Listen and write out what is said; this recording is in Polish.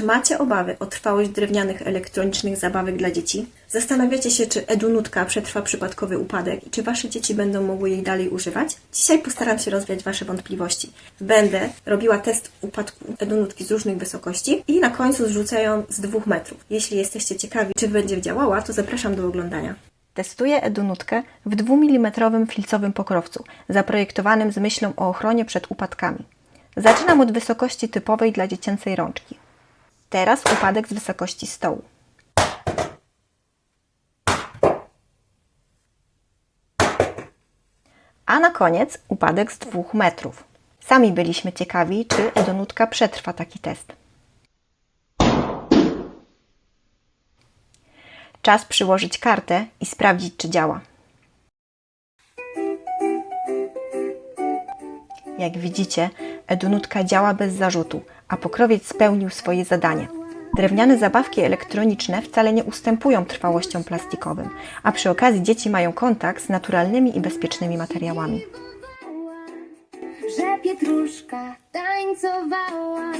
Czy macie obawy o trwałość drewnianych elektronicznych zabawek dla dzieci? Zastanawiacie się, czy Edunutka przetrwa przypadkowy upadek i czy Wasze dzieci będą mogły jej dalej używać? Dzisiaj postaram się rozwiać Wasze wątpliwości. Będę robiła test upadku Edunutki z różnych wysokości i na końcu zrzucę ją z dwóch metrów. Jeśli jesteście ciekawi, czy będzie działała, to zapraszam do oglądania. Testuję Edunutkę w 2 mm filcowym pokrowcu, zaprojektowanym z myślą o ochronie przed upadkami. Zaczynam od wysokości typowej dla dziecięcej rączki. Teraz upadek z wysokości stołu. A na koniec upadek z 2 metrów. Sami byliśmy ciekawi, czy Edonutka przetrwa taki test. Czas przyłożyć kartę i sprawdzić, czy działa. Jak widzicie, Edunutka działa bez zarzutu, a pokrowiec spełnił swoje zadanie. Drewniane zabawki elektroniczne wcale nie ustępują trwałością plastikowym, a przy okazji dzieci mają kontakt z naturalnymi i bezpiecznymi materiałami. że pietruszka tańcowała.